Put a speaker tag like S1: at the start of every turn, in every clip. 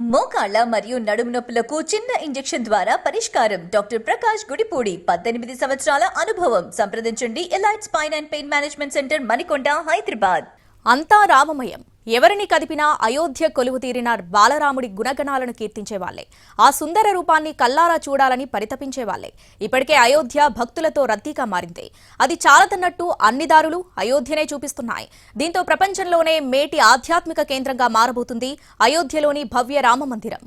S1: మోకాళ్ళ మరియు నడుము నొప్పులకు చిన్న ఇంజెక్షన్ ద్వారా పరిష్కారం. డాక్టర్ ప్రకాష్ గుడిపూడి పద్దెనిమిది సంవత్సరాల అనుభవం. సంప్రదించండి. Elite spine and pain management centre Manikonda Hyderabad.
S2: అంతా రామమయం. ఎవరిని కదిపినా అయోధ్య కొలువు తీరిన బాలరాముడి గుణగణాలను కీర్తించేవాళ్ళే ఆ సుందర రూపాన్ని కల్లారా చూడాలని పరితపించేవాళ్ళే ఇప్పటికే అయోధ్య భక్తులతో రద్దీగా మారింది. అది చాలదన్నట్టు అన్ని దారులు అయోధ్యనే చూపిస్తున్నాయి. దీంతో ప్రపంచంలోనే మేటి ఆధ్యాత్మిక కేంద్రంగా మారబోతుంది అయోధ్యలోని భవ్య రామ మందిరం.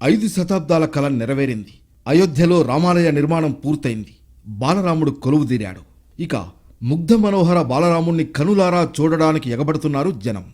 S3: ఐదు శతాబ్దాల కల నెరవేరింది. అయోధ్యలో రామాలయ నిర్మాణం పూర్తయింది. బాలరాముడు కొలువుదీరాడు ఇక ముగ్ధ మనోహర బాలరాముణ్ణి కనులారా చూడడానికి ఎగబడుతున్నారు జనం.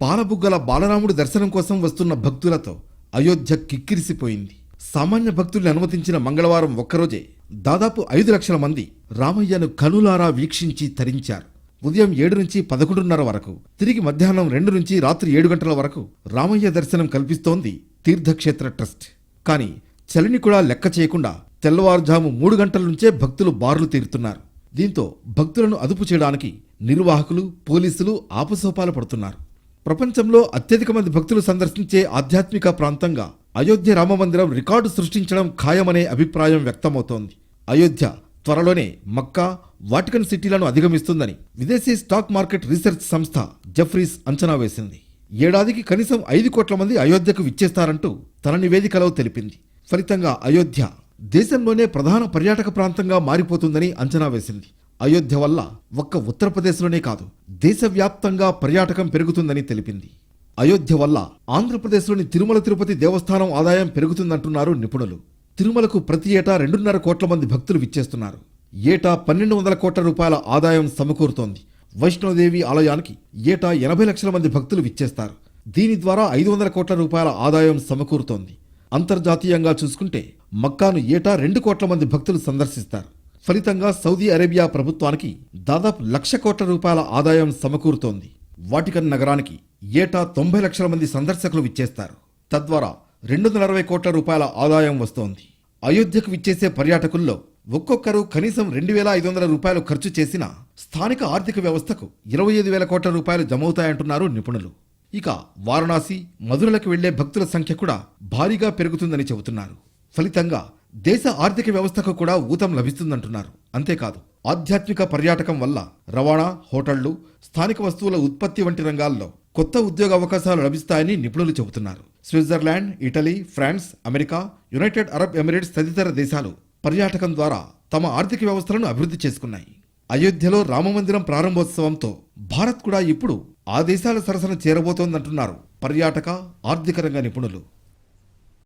S3: పాలబుగ్గల బాలరాముడి దర్శనం కోసం వస్తున్న భక్తులతో అయోధ్య కిక్కిరిసిపోయింది. సామాన్య భక్తుల్ని అనుమతించిన మంగళవారం ఒక్కరోజే దాదాపు ఐదు లక్షల మంది రామయ్యను కనులారా వీక్షించి తరించారు. ఉదయం ఏడు నుంచి పదకొండున్నర వరకు తిరిగి మధ్యాహ్నం రెండు నుంచి రాత్రి ఏడు గంటల వరకు రామయ్య దర్శనం కల్పిస్తోంది తీర్థక్షేత్ర ట్రస్ట్. కానీ చలిని కూడా లెక్క చేయకుండా తెల్లవారుజాము మూడు గంటల నుంచే భక్తులు బార్లు తీరుతున్నారు. దీంతో భక్తులను అదుపు చేయడానికి నిర్వాహకులు పోలీసులు ఆపసోపాలు పడుతున్నారు. ప్రపంచంలో అత్యధిక మంది భక్తులు సందర్శించే ఆధ్యాత్మిక ప్రాంతంగా అయోధ్య రామమందిరం రికార్డు సృష్టించడం ఖాయమనే అభిప్రాయం వ్యక్తమవుతోంది. అయోధ్య త్వరలోనే మక్కా వాటికన్ సిటీలను అధిగమిస్తుందని విదేశీ స్టాక్ మార్కెట్ రీసెర్చ్ సంస్థ జఫ్రీస్ అంచనా వేసింది. ఏడాదికి కనీసం ఐదు కోట్ల మంది అయోధ్యకు విచ్చేస్తారంటూ తన నివేదికలో తెలిపింది. ఫలితంగా అయోధ్య దేశంలోనే ప్రధాన పర్యాటక ప్రాంతంగా మారిపోతుందని అంచనా వేసింది. అయోధ్య వల్ల ఒక్క ఉత్తరప్రదేశ్లోనే కాదు దేశవ్యాప్తంగా పర్యాటకం పెరుగుతుందని తెలిపింది. అయోధ్య వల్ల ఆంధ్రప్రదేశ్లోని తిరుమల తిరుపతి దేవస్థానం ఆదాయం పెరుగుతుందంటున్నారు నిపుణులు. తిరుమలకు ప్రతి ఏటా రెండున్నర కోట్ల మంది భక్తులు విచ్చేస్తున్నారు. ఏటా పన్నెండు వందల కోట్ల రూపాయల ఆదాయం సమకూరుతోంది. వైష్ణోదేవి ఆలయానికి ఏటా ఎనభై లక్షల మంది భక్తులు విచ్చేస్తారు. దీని ద్వారా ఐదు వందల కోట్ల రూపాయల ఆదాయం సమకూరుతోంది. అంతర్జాతీయంగా చూసుకుంటే మక్కాను ఏటా రెండు కోట్ల మంది భక్తులు సందర్శిస్తారు. ఫలితంగా సౌదీ అరేబియా ప్రభుత్వానికి దాదాపు లక్ష కోట్ల రూపాయల ఆదాయం సమకూరుతోంది. వాటికన్ నగరానికి ఏటా తొంభై లక్షల మంది సందర్శకులు విచ్చేస్తారు. తద్వారా రెండు వందల అరవై కోట్ల రూపాయల ఆదాయం వస్తోంది. అయోధ్యకు విచ్చేసే పర్యాటకుల్లో ఒక్కొక్కరు కనీసం రెండు వేల ఐదు వందల రూపాయలు ఖర్చు చేసిన స్థానిక ఆర్థిక వ్యవస్థకు ఇరవై ఐదు వేల కోట్ల రూపాయలు జమవుతాయంటున్నారు నిపుణులు. ఇక వారణాసి మధురలకు వెళ్ళే భక్తుల సంఖ్య కూడా భారీగా పెరుగుతుందని చెబుతున్నారు. ఫలితంగా దేశ ఆర్థిక వ్యవస్థకు కూడా ఊతం లభిస్తుందంటున్నారు. అంతేకాదు ఆధ్యాత్మిక పర్యాటకం వల్ల రవాణా హోటళ్ళు స్థానిక వస్తువుల ఉత్పత్తి వంటి రంగాల్లో కొత్త ఉద్యోగ అవకాశాలు లభిస్తాయని నిపుణులు చెబుతున్నారు. Switzerland Italy France America United Arab Emirates తదితర దేశాలు పర్యాటకం ద్వారా తమ ఆర్థిక వ్యవస్థలను అభివృద్ధి చేసుకున్నాయి. అయోధ్యలో రామమందిరం ప్రారంభోత్సవంతో భారత్ కూడా ఇప్పుడు ఆ దేశాల సరసన చేరబోతోందంటున్నారు పర్యాటక ఆర్థిక రంగ నిపుణులు.